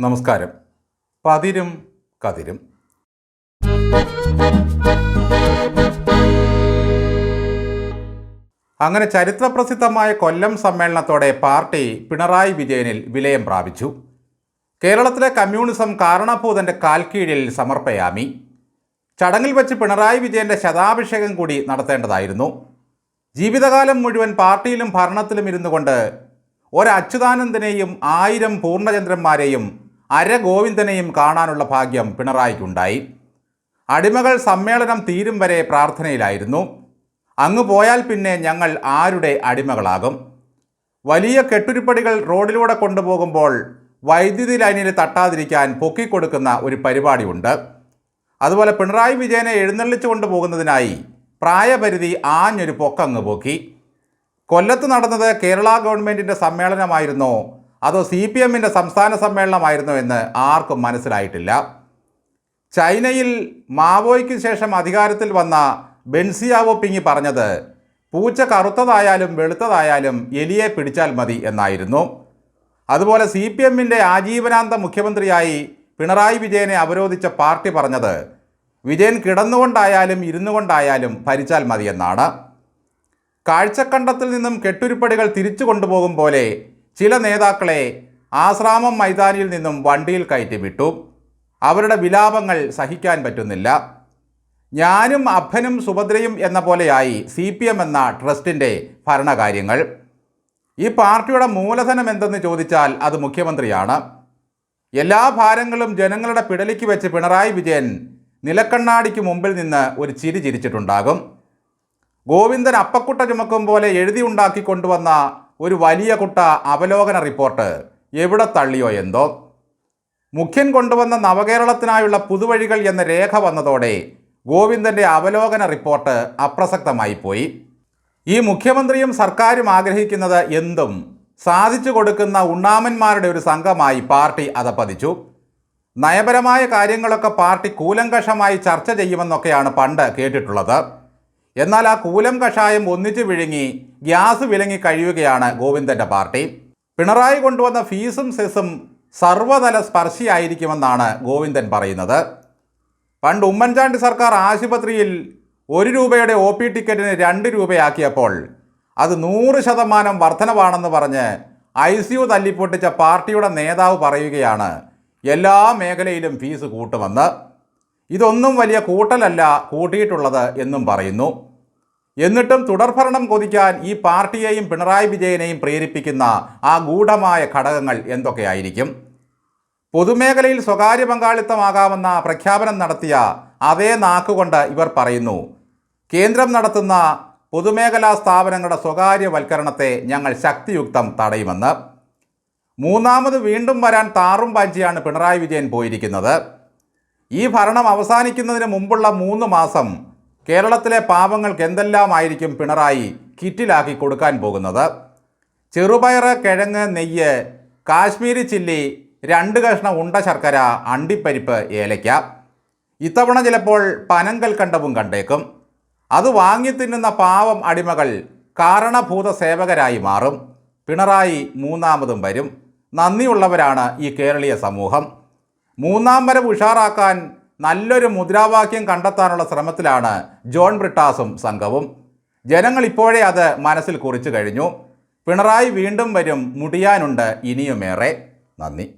നമസ്കാരം. പതിരും കതിരും. അങ്ങനെ ചരിത്രപ്രസിദ്ധമായ കൊല്ലം സമ്മേളനത്തോടെ പാർട്ടി പിണറായി വിജയനിൽ വിലയം പ്രാപിച്ചു. കേരളത്തിലെ കമ്മ്യൂണിസം കാരണഭൂതന്റെ കാൽക്കീഴിൽ സമർപ്പയാമി. ചടങ്ങിൽ വെച്ച് പിണറായി വിജയന്റെ ശതാഭിഷേകം കൂടി നടത്തേണ്ടതായിരുന്നു. ജീവിതകാലം മുഴുവൻ പാർട്ടിയിലും ഭരണത്തിലും ഇരുന്നുകൊണ്ട് ഒരച്യുതാനന്ദനെയും ആയിരം പൂർണചന്ദ്രന്മാരെയും അര ഗോവിന്ദനെയും കാണാനുള്ള ഭാഗ്യം പിണറായിക്കുണ്ടായി. അടിമകൾ സമ്മേളനം തീരും വരെ പ്രാർത്ഥനയിലായിരുന്നു. അങ്ങ് പോയാൽ പിന്നെ ഞങ്ങൾ ആരുടെ അടിമകളാകും? വലിയ കെട്ടുരിപ്പടികൾ റോഡിലൂടെ കൊണ്ടുപോകുമ്പോൾ വൈദ്യുതി ലൈനിൽ തട്ടാതിരിക്കാൻ പൊക്കിക്കൊടുക്കുന്ന ഒരു പരിപാടിയുണ്ട്. അതുപോലെ പിണറായി വിജയനെ എഴുന്നള്ളിച്ചു കൊണ്ടുപോകുന്നതിനായി പ്രായപരിധി ആഞ്ഞൊരു പൊക്കങ്ങ് പൊക്കി. കൊല്ലത്ത് നടന്നത് കേരള ഗവൺമെന്റിന്റെ സമ്മേളനമായിരുന്നോ അതോ സി പി എമ്മിന്റെ സംസ്ഥാന സമ്മേളനമായിരുന്നോ എന്ന് ആർക്കും മനസ്സിലായിട്ടില്ല. ചൈനയിൽ മാവോയ്ക്ക് ശേഷം അധികാരത്തിൽ വന്ന ബെൻസിയാവോ പിങ്ങി പറഞ്ഞത് പൂച്ച കറുത്തതായാലും വെളുത്തതായാലും എലിയെ പിടിച്ചാൽ മതി എന്നായിരുന്നു. അതുപോലെ സി പി എമ്മിന്റെ ആജീവനാന്ത മുഖ്യമന്ത്രിയായി പിണറായി വിജയനെ അവരോധിച്ച പാർട്ടി പറഞ്ഞത് വിജയൻ കിടന്നുകൊണ്ടായാലും ഇരുന്നു കൊണ്ടായാലും ഭരിച്ചാൽ മതിയെന്നാണ് കാഴ്ചക്കണ്ടത്തിൽ നിന്നും കെട്ടുരുപ്പടികൾ തിരിച്ചു കൊണ്ടുപോകും പോലെ ചില നേതാക്കളെ ആശ്രാമം മൈതാനിയിൽ നിന്നും വണ്ടിയിൽ കയറ്റി വിട്ടു. അവരുടെ വിലാപങ്ങൾ സഹിക്കാൻ പറ്റുന്നില്ല. ഞാനും അഭനും സുഭദ്രയും എന്ന പോലെയായി സി പി എം എന്ന ട്രസ്റ്റിന്റെ ഭരണകാര്യങ്ങൾ. ഈ പാർട്ടിയുടെ മൂലധനം എന്തെന്ന് ചോദിച്ചാൽ അത് മുഖ്യമന്ത്രിയാണ്. എല്ലാ ഭാരങ്ങളും ജനങ്ങളുടെ പിടലിക്ക് വെച്ച് പിണറായി വിജയൻ നിലക്കണ്ണാടിക്ക് മുമ്പിൽ നിന്ന് ഒരു ചിരി ചിരിച്ചിട്ടുണ്ടാകും. ഗോവിന്ദൻ അപ്പക്കുട്ട ചുമക്കും പോലെ എഴുതി ഉണ്ടാക്കി കൊണ്ടുവന്ന ഒരു വലിയ കുട്ട അവലോകന റിപ്പോർട്ട്. എവിടെ തള്ളിയോ എന്തോ? മുഖ്യൻ കൊണ്ടുവന്ന നവകേരളത്തിനായുള്ള പുതുവഴികൾ എന്ന രേഖ വന്നതോടെ ഗോവിന്ദന്റെ അവലോകന റിപ്പോർട്ട് അപ്രസക്തമായി പോയി. ഈ മുഖ്യമന്ത്രിയും സർക്കാരും ആഗ്രഹിക്കുന്നത് എന്തും സാധിച്ചു കൊടുക്കുന്ന ഉണ്ണാമന്മാരുടെ ഒരു സംഘമായി പാർട്ടി അതപ്പതിച്ചു നയപരമായ കാര്യങ്ങളൊക്കെ പാർട്ടി കൂലങ്കഷമായി ചർച്ച ചെയ്യുമെന്നൊക്കെയാണ് പണ്ട് കേട്ടിട്ടുള്ളത്. എന്നാൽ ആ കൂലം കഷായം ഒന്നിച്ചു വിഴുങ്ങി ഗ്യാസ് വിലങ്ങി കഴിയുകയാണ് ഗോവിന്ദന്റെ പാർട്ടി. പിണറായി കൊണ്ടുവന്ന ഫീസും സെസും സർവതല സ്പർശിയായിരിക്കുമെന്നാണ് ഗോവിന്ദൻ പറയുന്നത്. പണ്ട് ഉമ്മൻചാണ്ടി സർക്കാർ ആശുപത്രിയിൽ ഒരു രൂപയുടെ ഒ പി ടിക്കറ്റിന് രണ്ട് രൂപയാക്കിയപ്പോൾ അത് നൂറ് ശതമാനം വർധനവാണെന്ന് പറഞ്ഞ് ഐ സി യു തല്ലിപ്പൊട്ടിച്ച പാർട്ടിയുടെ നേതാവ് പറയുകയാണ് എല്ലാ മേഖലയിലും ഫീസ് കൂട്ടുമെന്ന്. ഇതൊന്നും വലിയ കൂട്ടലല്ല കൂട്ടിയിട്ടുള്ളത് എന്നും പറയുന്നു. എന്നിട്ടും തുടർഭരണം കൊതിക്കാൻ ഈ പാർട്ടിയെയും പിണറായി വിജയനെയും പ്രേരിപ്പിക്കുന്ന ആ ഗൂഢമായ ഘടകങ്ങൾ എന്തൊക്കെയായിരിക്കും? പൊതുമേഖലയിൽ സ്വകാര്യ പങ്കാളിത്തമാകാമെന്ന പ്രഖ്യാപനം നടത്തിയ അതേ നാക്കുകൊണ്ട് ഇവർ പറയുന്നു കേന്ദ്രം നടത്തുന്ന പൊതുമേഖലാ സ്ഥാപനങ്ങളുടെ സ്വകാര്യവൽക്കരണത്തെ ഞങ്ങൾ ശക്തിയുക്തം തടയുമെന്ന്. മൂന്നാമത് വീണ്ടും വരാൻ താറും പാഞ്ചിയാണ് പിണറായി വിജയൻ പോയിരിക്കുന്നത്. ഈ ഭരണം അവസാനിക്കുന്നതിന് മുമ്പുള്ള മൂന്ന് മാസം കേരളത്തിലെ പാവങ്ങൾക്ക് എന്തെല്ലാമായിരിക്കും പിണറായി കിറ്റിലാക്കി കൊടുക്കാൻ പോകുന്നത്? ചെറുപയർ കിഴങ്ങ് നെയ്യ് കാശ്മീരി ചില്ലി രണ്ട് കഷ്ണം ഉണ്ട ശർക്കര അണ്ടിപ്പരിപ്പ് ഏലയ്ക്ക. ഇത്തവണ ചിലപ്പോൾ പനങ്കൽ കണ്ടവും കണ്ടേക്കും. അത് വാങ്ങി തിന്നുന്ന പാവം അടിമകൾ കാരണഭൂത സേവകരായി മാറും. പിണറായി മൂന്നാമതും വരും. നന്ദിയുള്ളവരാണ് ഈ കേരളീയ സമൂഹം. മൂന്നാം വരവ് ഉഷാറാക്കാൻ നല്ലൊരു മുദ്രാവാക്യം കണ്ടെത്താനുള്ള ശ്രമത്തിലാണ് ജോൺ ബ്രിട്ടാസും സംഘവും. ജനങ്ങൾ ഇപ്പോഴേ അത് മനസ്സിൽ കുറിച്ചു കഴിഞ്ഞു. പിണറായി വീണ്ടും വരും മുടിയാനുണ്ട് ഇനിയുമേറെ. നന്ദി.